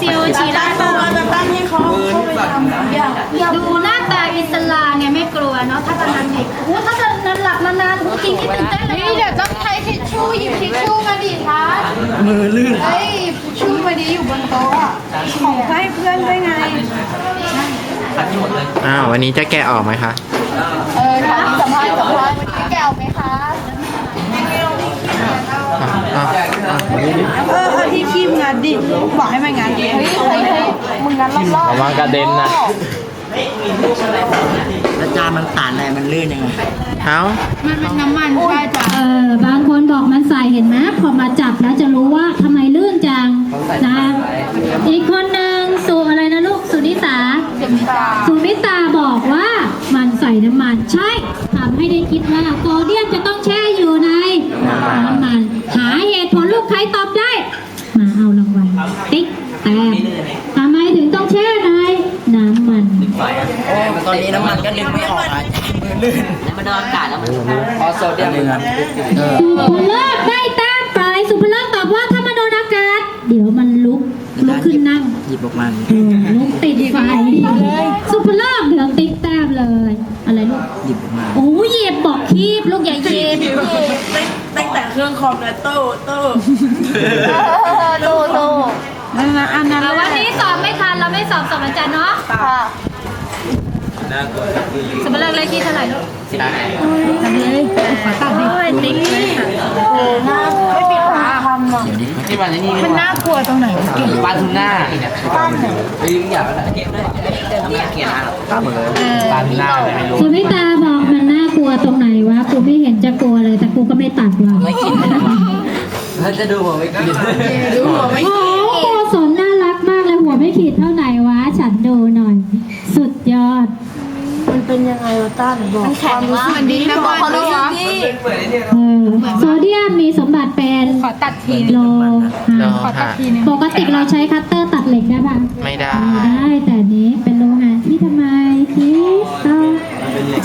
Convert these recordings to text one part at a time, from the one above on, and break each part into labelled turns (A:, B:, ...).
A: ซิลชีราโต
B: จะตั้งให้เขาเข้าไปทำ
A: ดูหน้าตาอิสลาเนี่ยไม่กลัวเนาะถ้าตอนนั้นเด็กโอ้ถ้าตอนนั้นหลับนานๆจริงที่ตื่นเต้นเลย
B: นี่เดี๋ยวต้องใช้ทิชชู่หยิบทิชชู่มาดิทัศ
C: มือลื่น
B: เฮ้ยทิชชู่มาดิอยู่บนโต๊ะอะของให้เพื่อนด้วยไง
C: อ้าววันนี้จะแกะออกไหมคะ
B: เออทัศน์สัมภาษณ์สัมภาษณ์วันนี้แกวไหมคะ
C: อ้าวอ้าวอ้าว
B: เออเอา ที่คีบงัดดิบอกให้มันงัดเฮ้ยเฮ้ยเฮ้ยมึงงัดรอบๆ
C: ระวังกระเด็นนะ
D: แล้วจานมันตันอะไรมันลื่นยังไง
C: เอ้า
B: มันเป็นน้ำมันใช่จ้ะ
A: เออบางคนบอกมันใส่เห็นไหมพอมาจับแล้วจะรู้ว่าทำไมลื่นจังนะอีกคนหนึ่งสุอะไรนะลูกสุนิสา
B: เจ็บตา
A: สุนิตาบอกว่ามันใส่น้ำมันใช่ทำให้ได้คิดว่าโซเดียมจะต้องแช่อยู่ในน้ำมัน หาเหตุผลลูกใครตอบได้ มาเอารางวัลติ๊กแต้มทำไมถึงต้องแช่ในน้ำมัน
D: โอ้ ตอนนี้น้ำมันก็ดึงไม่ออกอะมือลื่นแล้วมันโดนอากาศแล้วมันพอโซเดียมมันเออ
A: สุภเลิกได้แต้มไปสุภเลิกตอบว่าถ้ามันโดนอากาศ เดี๋ยวมันลุกลุกขึ้นนั่ง
D: หยิบออกมา
A: ลุกติดไฟสุภเลิกเหลืองติ๊กแต้มเลย อะไรลูก
D: หยิบออกมา
A: โอ้ยเหยียบบอกคีบลูกอย่าเหยียบ
B: ตั้งแต่เครื่องคอมแล้วโต้โต้โต้โต้อันนั้น
A: วันนี้สอบไม่ทันเราไม่สอบสอบอาจารย์เนาะ
B: ค่ะ
A: สุภเลิกเลขที่เท่าไหร่ลูก
D: สิบแปด
A: ขอตัดดิติ๊กเลยค่ะ
B: โอ้หน้าไม่ปิดฝาทำอะ
D: เดี๋ยวนี้ที่วันนี้
B: มันน่ากลัวตรงไหนวะ
D: ปลาทูน่าปลาไหนไปยิงอย่างอะไรเก็บด้วยนี่เกียร์อะไรปลาหมดเลยปลาทูน่าเลยไม่รู้
A: สุนิตาบอกมันน่ากลัวตรงไหนวะกูไม่เห็นจะกลัวเลยแต่กูก็ไม่ตัดว่ะ
D: ไม่กินแล้วจะดูผมไม่กิน
B: ดูหัวไม่
A: โอ้โหสนน่ารักมากเลยหัวไม่ขีดเท่าไหร่วะฉันดูหน่อย สุดยอด
B: มัน เป็นยังไงวะต้านบอกมันแข็งมากมันดีนะบอกเขารู้สึกดี
A: เออโซเดียมมีสมบัติเป็น
B: ขอตัดที
A: โล
C: โล
A: หะ
C: หะ
A: ปกติเราใช้คัตเตอร์ตัดเหล็กได้ปะ
C: ไม่ได้
A: ไม่ได้แต่นี้เป็นโลหะที่ทำไมคิดต่อ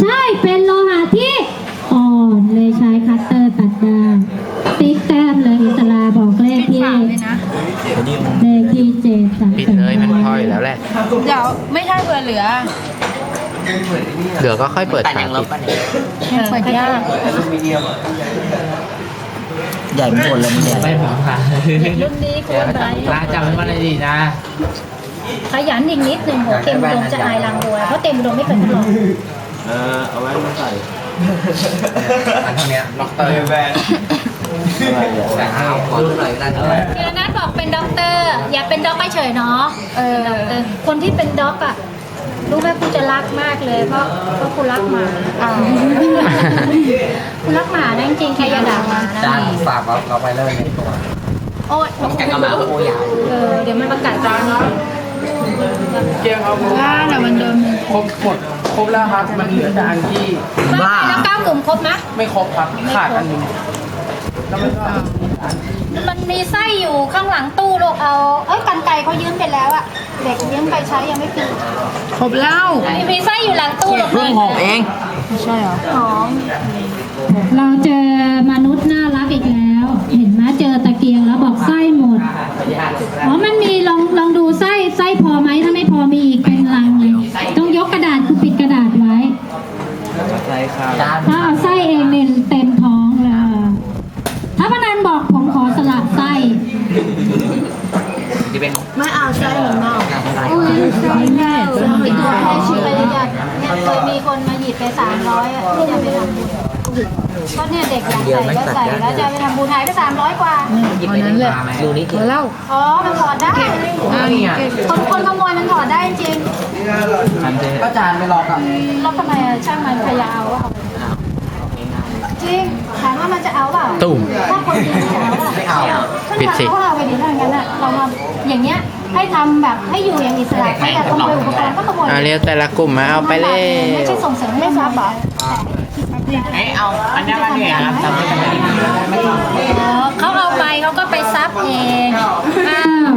A: ใช่เป็นโลหะที่อ่อนเลยใช้คัตเตอร์ตัดได้ติ๊กแต้มเลยอิสลาบอกเลขที่เลขที่เจ็ดสาม
C: ปิดเลยมันพออยู่แล้วแหละ
B: เดี๋ยวไม่ใช่เบื่อเหลือ
C: เดี๋ยวก็ค่อยเปิด
D: แต่
C: ฝา
D: ยังล
C: ปิ
D: บ
C: ด
D: ป่ะเนี่ย
B: เปิดยาก
D: ใหญ่ไม่หมดเลยมันใหญ่
E: ไม่ผมค่ะ
A: รุ่นนี้ควรไป
E: ร้านจำไว้ว่าดีนะ
A: ขยันอีกนิดหนึ่งโหเต็มอุดมจะอายรางบัวเพราะเต็มอุดมไม่เคยทดลอง
E: อันเท่านี้ล็อกเตอร์แต่เอา
D: ขอดูหน่อยก็ได้ครับ
A: เดียนัทบอกเป็นด็อกเตอร์ อย่าเป็นด็อกไม่เฉยเนาะเออด็อกเตอร์คนที่เป็นด็อกอะ รู้ไหมกูจะรักมากเลยเพราะเพราะกูรักหมาอ่ากูรักหมานะจริงๆใครอย่าด่าหมานะ
E: จานฝากเราเราไปเลยในตัว
A: โอ้ย
D: แกงกระหมาโอ้ยาว
A: เออเดี๋ยวมันประกาศตามนี้
B: อ่าแต่มันเดิม
E: ครบหมดครบแล้วครับมันเหลือแต่อันที่
A: บ้าแล้วเก้ากลุ่มครบไหม
E: ไม่ครบครับขาดอันหนึงแล้วมันก็
A: มันมีไส้อยู่ข้างหลังตู้ลูกเอา เอ้ยกันไก่เขายืมไปแล้วอะ เด็กยืมไปใช้ยังไม่คืน
B: ครบแล้ว
A: มีมีไส้อยู่หลังตู้ลูก
D: เพิ่งหกเอง
B: ใช่เหรอ
A: หอมเราเจอมนุษย์น่ารักอีกแล้ว เห็นไหมเจอตะเกียงแล้วบอกไส้หมดอ๋อมันมีลองลองดูไส้ไส้พอไหมถ้าไม่พอมีอีกเป็นลังเลย ต้องยกกระดาษคือปิดกระดาษไว้
D: ใช่ครั
A: มีคนมาหยิบไปสามร้อยอะที่จะไปทำบุญก็เนี่ยเด็กอยากใส่ก็ใส่แล้วจะไปทำบุญหายไปสามร้อยกว่า
D: หยิบไปนั้นเลยดูนิดเดียว
B: เล่า
A: อ๋อมันถอดได้คนคนขโมยมันถอดได้จริง
E: ก็จานไม่ล็อกอะ
A: แล้วทำไมอะช่างมันพยายามเอาอะจริงถามว่ามันจะเอาเปล่า
C: ตุ่ม
A: ถ้าคนจริงจะเอาเปล่า
D: ไม่เอา
C: ปิดสิ
A: ถ้าเอาไปดีถ้าอย่างนั้นอะเรามาอย่างเงี้ย ให้ทำแบบให้อยู่อย่างอิสระให้แต่ขโมยอุปกรณ์ก็ขโมย
C: เอาเรียกแต่ละกลุ่มมาเอาไปเลย
A: ไม่ใช่ส่งเสริมให้ทำแบบ
E: ไอ้เอาอันนี้มาเนี่ยครับทำให้มันดี
A: อ๋อเขาเอาไปเขาก็ไปซับเองอ้าว